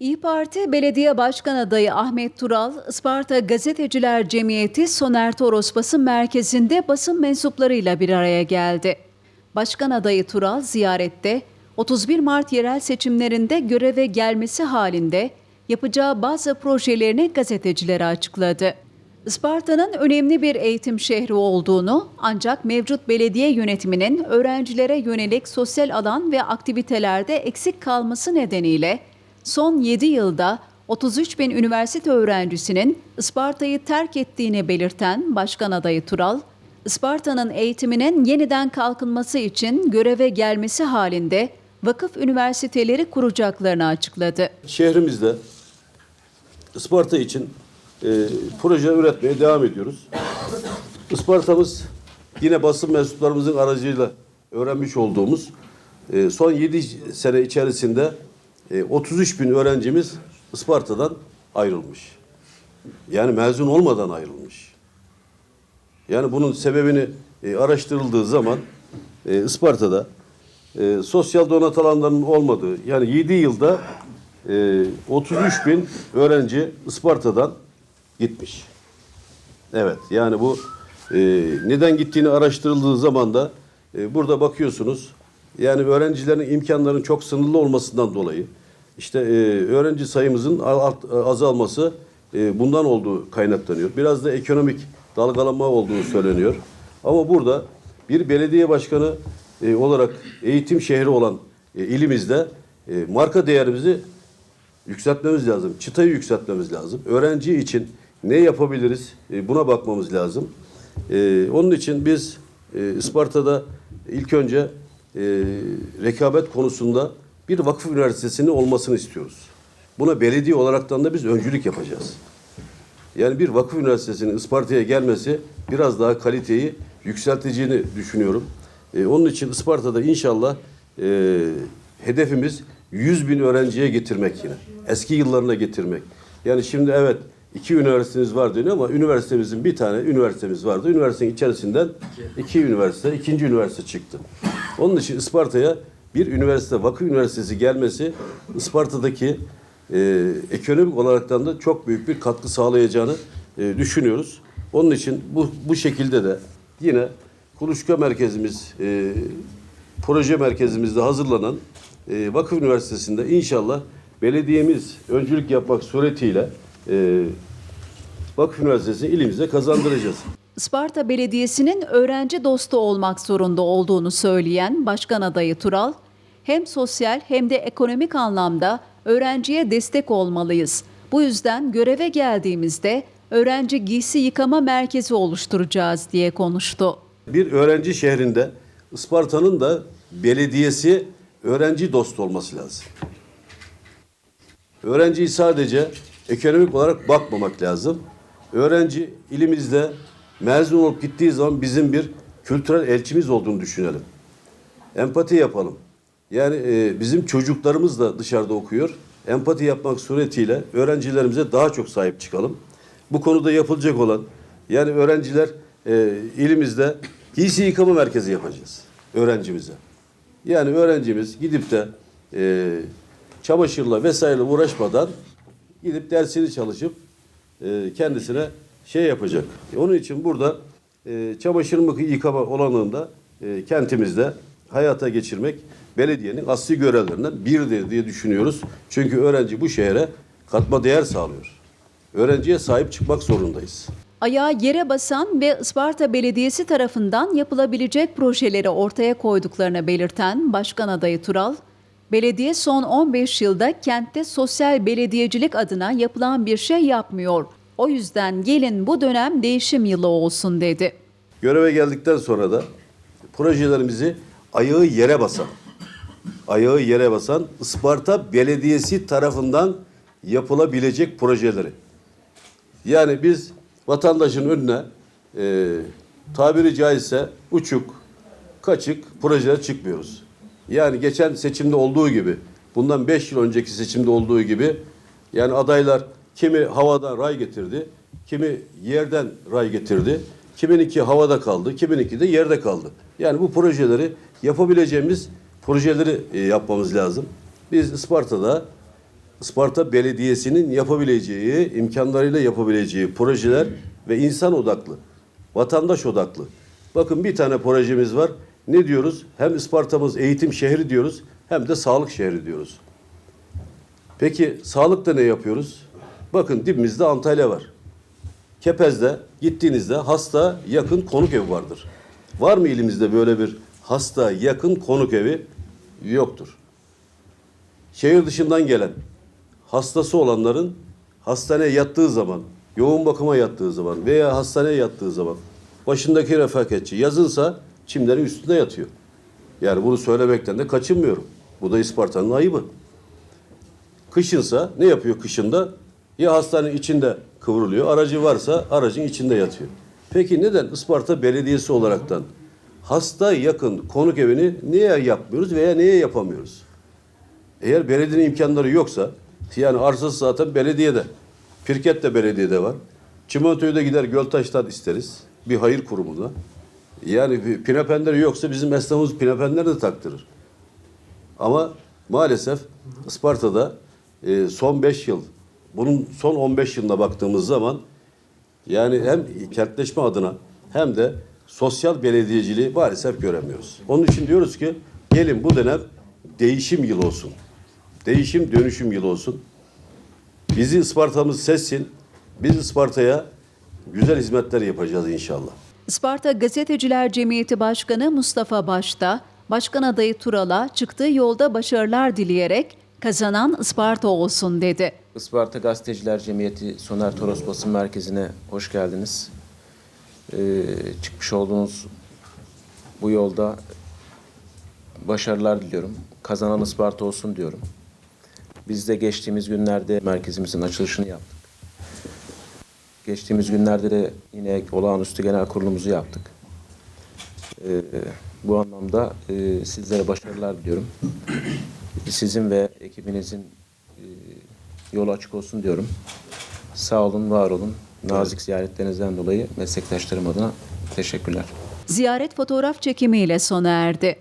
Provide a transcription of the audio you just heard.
İyi Parti Belediye Başkan Adayı Ahmet Tural, Isparta Gazeteciler Cemiyeti Soner Toros Basın Merkezi'nde basın mensuplarıyla bir araya geldi. Başkan adayı Tural ziyarette 31 Mart yerel seçimlerinde göreve gelmesi halinde yapacağı bazı projelerini gazetecilere açıkladı. Isparta'nın önemli bir eğitim şehri olduğunu ancak mevcut belediye yönetiminin öğrencilere yönelik sosyal alan ve aktivitelerde eksik kalması nedeniyle son 7 yılda 33 bin üniversite öğrencisinin Isparta'yı terk ettiğini belirten Başkan adayı Tural, Isparta'nın eğitiminin yeniden kalkınması için göreve gelmesi halinde vakıf üniversiteleri kuracaklarını açıkladı. Şehrimizde Isparta için e, proje üretmeye devam ediyoruz. Isparta'mız yine basın mensuplarımızın aracıyla öğrenmiş olduğumuz e, son 7 sene içerisinde e, 33 bin öğrencimiz Isparta'dan ayrılmış. Yani mezun olmadan ayrılmış. Yani bunun sebebini e, araştırıldığı zaman e, Isparta'da e, sosyal donat alanlarının olmadığı yani 7 yılda e, 33 bin öğrenci Isparta'dan gitmiş. Evet yani bu e, neden gittiğini araştırıldığı zaman da e, burada bakıyorsunuz yani öğrencilerin imkanlarının çok sınırlı olmasından dolayı işte e, öğrenci sayımızın art- azalması e, bundan olduğu kaynaklanıyor. Biraz da ekonomik dalgalanma olduğu söyleniyor. Ama burada bir belediye başkanı e, olarak eğitim şehri olan e, ilimizde e, marka değerimizi yükseltmemiz lazım. Çıtayı yükseltmemiz lazım. Öğrenci için ne yapabiliriz? E, buna bakmamız lazım. E, onun için biz e, Isparta'da ilk önce e, rekabet konusunda bir vakıf üniversitesinin olmasını istiyoruz. Buna belediye olaraktan da biz öncülük yapacağız. Yani bir vakıf üniversitesinin Isparta'ya gelmesi biraz daha kaliteyi yükselteceğini düşünüyorum. E, onun için Isparta'da inşallah e, hedefimiz 100 bin öğrenciye getirmek yine. Eski yıllarına getirmek. Yani şimdi evet iki üniversitemiz var deniyor ama üniversitemizin bir tane üniversitemiz vardı. Üniversitenin içerisinden iki üniversite, ikinci üniversite çıktı. Onun için Isparta'ya bir üniversite, vakıf üniversitesi gelmesi Isparta'daki e, ekonomik olaraktan da çok büyük bir katkı sağlayacağını e, düşünüyoruz. Onun için bu, bu şekilde de yine kuluçka merkezimiz, e, proje merkezimizde hazırlanan e, Vakıf Üniversitesi'nde inşallah belediyemiz öncülük yapmak suretiyle e, Vakıf Üniversitesi'ni ilimize kazandıracağız. Isparta Belediyesi'nin öğrenci dostu olmak zorunda olduğunu söyleyen Başkan adayı Tural, hem sosyal hem de ekonomik anlamda öğrenciye destek olmalıyız. Bu yüzden göreve geldiğimizde öğrenci giysi yıkama merkezi oluşturacağız diye konuştu. Bir öğrenci şehrinde Isparta'nın da belediyesi öğrenci dostu olması lazım. Öğrenciyi sadece ekonomik olarak bakmamak lazım. Öğrenci ilimizde mezun olup gittiği zaman bizim bir kültürel elçimiz olduğunu düşünelim. Empati yapalım. Yani e, bizim çocuklarımız da dışarıda okuyor. Empati yapmak suretiyle öğrencilerimize daha çok sahip çıkalım. Bu konuda yapılacak olan yani öğrenciler e, ilimizde giysi yıkama merkezi yapacağız öğrencimize. Yani öğrencimiz gidip de e, çamaşırla vesaire uğraşmadan gidip dersini çalışıp e, kendisine şey yapacak. Onun için burada e, çamaşır yıkama olanında e, kentimizde hayata geçirmek belediyenin asli görevlerinden biridir diye düşünüyoruz. Çünkü öğrenci bu şehre katma değer sağlıyor. Öğrenciye sahip çıkmak zorundayız. Ayağı yere basan ve Isparta Belediyesi tarafından yapılabilecek projeleri ortaya koyduklarını belirten Başkan adayı Tural, belediye son 15 yılda kentte sosyal belediyecilik adına yapılan bir şey yapmıyor. O yüzden gelin bu dönem değişim yılı olsun dedi. Göreve geldikten sonra da projelerimizi ayağı yere basan, ayağı yere basan Isparta Belediyesi tarafından yapılabilecek projeleri. Yani biz vatandaşın önüne e, tabiri caizse uçuk, kaçık projeler çıkmıyoruz. Yani geçen seçimde olduğu gibi, bundan beş yıl önceki seçimde olduğu gibi yani adaylar kimi havadan ray getirdi, kimi yerden ray getirdi, kimininki havada kaldı, kimininki de yerde kaldı. Yani bu projeleri yapabileceğimiz projeleri e, yapmamız lazım. Biz Isparta'da Isparta Belediyesi'nin yapabileceği, imkanlarıyla yapabileceği projeler ve insan odaklı, vatandaş odaklı. Bakın bir tane projemiz var. Ne diyoruz? Hem Isparta'mız eğitim şehri diyoruz, hem de sağlık şehri diyoruz. Peki sağlıkta ne yapıyoruz? Bakın dibimizde Antalya var. Kepez'de gittiğinizde hasta yakın konuk evi vardır. Var mı ilimizde böyle bir hasta yakın konuk evi? Yoktur. Şehir dışından gelen hastası olanların hastaneye yattığı zaman, yoğun bakıma yattığı zaman veya hastaneye yattığı zaman başındaki refakatçi yazınsa çimlerin üstünde yatıyor. Yani bunu söylemekten de kaçınmıyorum. Bu da Isparta'nın ayıbı. Kışınsa ne yapıyor kışında? Ya hastanenin içinde kıvrılıyor, aracı varsa aracın içinde yatıyor. Peki neden Isparta Belediyesi olaraktan hasta yakın konuk evini niye yapmıyoruz veya niye yapamıyoruz? Eğer belediyenin imkanları yoksa, yani arsası zaten belediyede, Pirket de belediyede var. Çimentoyu da gider Göltaş'tan isteriz, bir hayır kurumuna. Yani bir pinepenleri yoksa bizim esnafımız pinepenleri de taktırır. Ama maalesef Isparta'da e, son 5 yıl, bunun son 15 yılına baktığımız zaman yani hem kentleşme adına hem de sosyal belediyeciliği maalesef göremiyoruz. Onun için diyoruz ki gelin bu dönem değişim yılı olsun. Değişim dönüşüm yılı olsun. Bizi Isparta'mız sessin. Biz Isparta'ya güzel hizmetler yapacağız inşallah. Isparta Gazeteciler Cemiyeti Başkanı Mustafa Başta, Başkan adayı Tural'a çıktığı yolda başarılar dileyerek kazanan Isparta olsun dedi. Isparta Gazeteciler Cemiyeti Soner Toros Basın Merkezi'ne hoş geldiniz. Ee, çıkmış olduğunuz bu yolda başarılar diliyorum. Kazanan Isparta olsun diyorum. Biz de geçtiğimiz günlerde merkezimizin açılışını yaptık. Geçtiğimiz günlerde de yine olağanüstü genel kurulumuzu yaptık. Ee, bu anlamda e, sizlere başarılar diliyorum. Sizin ve ekibinizin e, yolu açık olsun diyorum. Sağ olun, var olun. Nazik ziyaretlerinizden dolayı meslektaşlarım adına teşekkürler. Ziyaret fotoğraf çekimiyle sona erdi.